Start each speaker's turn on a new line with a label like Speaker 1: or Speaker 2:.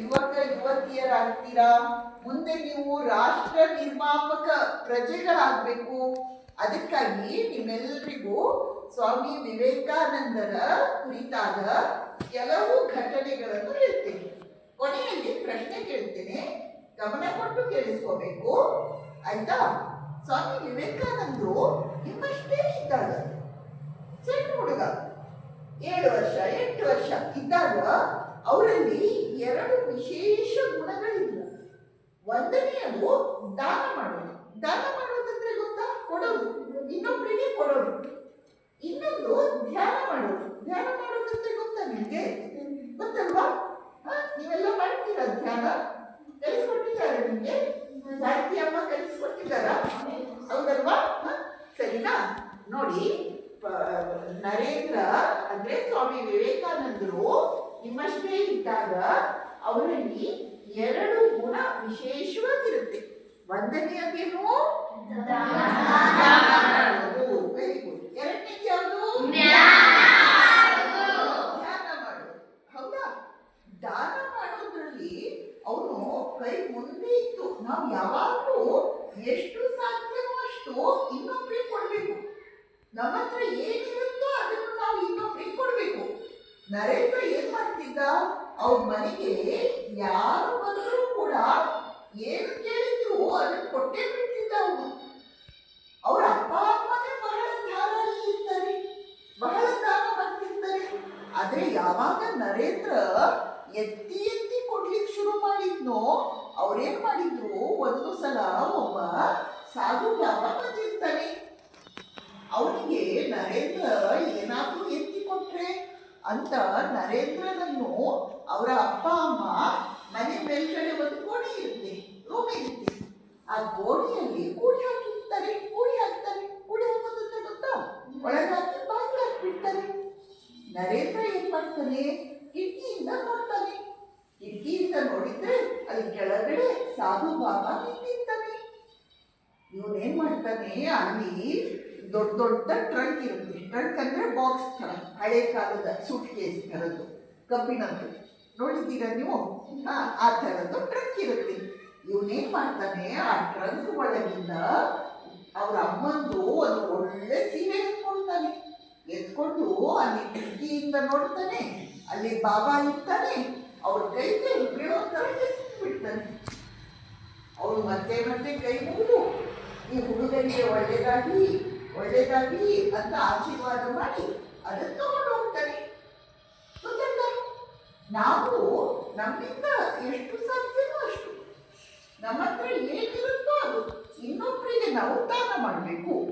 Speaker 1: ಯುವಕ ಯುವತಿಯರಾಗ್ತೀರಾ? ಮುಂದೆ ನೀವು ರಾಷ್ಟ್ರ ನಿರ್ಮಾಪಕ ಪ್ರಜೆಗಳಾಗಬೇಕು. ಅದಕ್ಕಾಗಿ ನಿಮ್ಮೆಲ್ಲರಿಗೂ ಸ್ವಾಮಿ ವಿವೇಕಾನಂದರ ಕುರಿತಾದ ಕೆಲವು ಘಟನೆಗಳನ್ನು ಹೇಳ್ತೀನಿ. ಕೊನೆಯಲ್ಲಿ ಪ್ರಶ್ನೆ ಕೇಳ್ತೇನೆ. ಗಮನ ಕೊಟ್ಟು ಕೇಳಿಸ್ಕೋಬೇಕು. ಆಯ್ತಾ? ಸ್ವಾಮಿ ವಿವೇಕಾನಂದರು ನಿಮ್ಮಷ್ಟೇ ಇದ್ದಾಗ ಸಣ್ಣ ಹುಡುಗ. ಏಳು ವರ್ಷ, ಎಂಟು ವರ್ಷ ಇದ್ದಾಗ ಅವರಲ್ಲಿ ಎರಡು ವಿಶೇಷ ಗುಣಗಳಿಲ್ಲ. ಒಂದನೆಯದು ದಾನ ಮಾಡೋದು. ದಾನ ಮಾಡೋದಂದ್ರೆ ಗೊತ್ತಾ? ಕೊಡೋದು. ಇನ್ನೊಬ್ಬರಿಗೆ ಕೊಡೋದು. ಇನ್ನೊಂದು ಧ್ಯಾನ ಮಾಡೋದು. ಧ್ಯಾನ ಮಾಡೋದಂದ್ರೆ ಗೊತ್ತಾ ನಿಮಗೆ? ಗೊತ್ತಲ್ವಾ? ನೀವೆಲ್ಲ ಮಾಡ್ತೀರಾ ಧ್ಯಾನ? ಕಲಿಸ್ಕೊಟ್ಟಿದ್ದಾರೆ ನಿಮಗೆ? ಭಾರತಿ ಅಮ್ಮ ಕಲಿಸ್ಕೊಟ್ಟಿದ್ದಾರಾ? ಹೌದಲ್ವಾ? ಸರಿನಾ? ನೋಡಿ ನರೇಂದ್ರ ಅಂದ್ರೆ ಸ್ವಾಮಿ ವಿವೇಕಾನಂದರು ನಿಮ್ಮಷ್ಟೇ ಇದ್ದಾಗ ಅವರಲ್ಲಿ ಎರಡು ಗುಣ ವಿಶೇಷವಾಗಿರುತ್ತೆ. ಒಂದನೆಯದೇನು ವೆರಿ ಯಾವುದು? ಹೌದಾ? ದಾನ ಮಾಡೋದ್ರಲ್ಲಿ ಅವನು ನಾವು ಯಾವಾಗಲೂ ಎಷ್ಟು ಸಾಧ್ಯವೋ ಅಷ್ಟು ಇನ್ನೊಬ್ರಿಗೆ ಕೊಡಬೇಕು. ನಮ್ಮ ಹತ್ರ ಏನಿರುತ್ತೋ ಅದನ್ನು ನಾವು ಇನ್ನೊಬ್ರಿಗೆ ಕೊಡಬೇಕು ನರೇಂದ್ರ ಏನ್ ಮಾಡ್ತಿದ್ದ? ಅವ್ರ ಮನೆಗೆ ಯಾರು ಬಂದರೂ ಕೂಡ ಏನು ಕೇಳಿದ್ರು ಅದನ್ನು ಕೊಟ್ಟೇ ಬಿಡ್ತಿದ್ದ ಅವನು. ಅವ್ರ ಅಪ್ಪ ಅಮ್ಮನೇ ಬಹಳ ಧಾರಾಳಿ ಇರ್ತಾರೆ, ಬಹಳ ದಾನ ಬರ್ತಿರ್ತಾರೆ ಆದ್ರೆ ಯಾವಾಗ ನರೇಂದ್ರ ಎತ್ತಿ ಎತ್ತಿ ಕೊಡ್ಲಿಕ್ಕೆ ಶುರು ಮಾಡಿದ್ನೋ ಅವ್ರೇನ್ ಮಾಡಿದ್ರು? ಒಂದು ಸಲ ಒಬ್ಬ ಸಾಧು ಬಂದಿರ್ತಾನೆ ಅವನಿಗೆ ನರೇಂದ್ರ ಏನಾದ್ರೂ ಎತ್ತಿ ಕೊಟ್ರೆ ಅಂತ ನರೇಂದ್ರನನ್ನು ಅವರ ಅಪ್ಪ, ಅಮ್ಮ ಮನೆ ಮೇಲ್ಗಡೆ ಒಂದು ಕೋಣೆ ಇರುತ್ತೆ ರೂಮ್ ಇರುತ್ತೆ. ಆ ಕೋಣೆಯಲ್ಲಿ ಕೂಡಿ ಹಾಕಿರ್ತಾರೆ ಕೂಡಿ ಹಾಕ್ತಾರೆ, ಕೂಡಿ ಹಾಕೋದಂದ್ರೆ ಗೊತ್ತಾ? ಒಳಗೆ ಹಾಕಿ ಬಾಗಿಲು ಹಾಕ್ಬಿಡ್ತಾರೆ. ನರೇಂದ್ರ ಏನ್ ಮಾಡ್ತಾನೆ? ಕಿಟಕಿಯಿಂದ ನೋಡ್ತಾನೆ. ಕಿಟಕಿಯಿಂದ ನೋಡಿದ್ರೆ ಅಲ್ಲಿ ಕೆಳಗಡೆ ಸಾಧು ಬಾಬಾ ನಿಂತಿರ್ತಾನೆ. ಇವನೇನ್ ಮಾಡ್ತಾನೆ? ಅಲ್ಲಿ ದೊಡ್ಡ ದೊಡ್ಡ ಟ್ರಂಕ್ ಇರುತ್ತೆ. ಟ್ರಂಕ್ ಅಂದ್ರೆ ಬಾಕ್ಸ್ ತರ ಹಳೆ ಕಾಲದ ಸೂಟ್ ಕೇಸ್ ಥರದ್ದು ಕಬ್ಬಿಣದ್ದು ನೋಡಿದ್ದೀರಾ ನೀವು? ಆ, ಥರದ್ದು ಟ್ರಂಕ್ ಇರುತ್ತೆ. ಇವನೇನ್ ಮಾಡ್ತಾನೆ ಆ ಟ್ರಂಕ್ ಒಳಗಿಂದ ಅವ್ರ ಅಮ್ಮಂದು ಒಂದು ಒಳ್ಳೆ ಸೀರೆ ಎತ್ಕೊಳ್ತಾನೆ. ಎತ್ಕೊಂಡು ಅಲ್ಲಿ ಕಿಟಕಿಯಿಂದ ನೋಡ್ತಾನೆ ಅಲ್ಲಿ ಬಾಬಾ ಇರ್ತಾನೆ ಅವ್ರ ಕೈಗೆ ಬೀಳೋ ಥರ ಬಿಡ್ತಾನೆ ಅವ್ರು ಮತ್ತೆ ಮತ್ತೆ ಕೈ ಮುಗಿದು ಈ ಹುಡುಗನಿಗೆ ಒಳ್ಳೇದಾಗಿ ಒಳ್ಳೇದಾಗಿ ಅಂತ ಆಶೀರ್ವಾದ ಮಾಡಿ ಅದನ್ನು ತಗೊಂಡು ಹೋಗ್ತಾನೆ. ನಾವು ನಮ್ಮಿಂದ ಎಷ್ಟು ಸಾಧ್ಯವೋ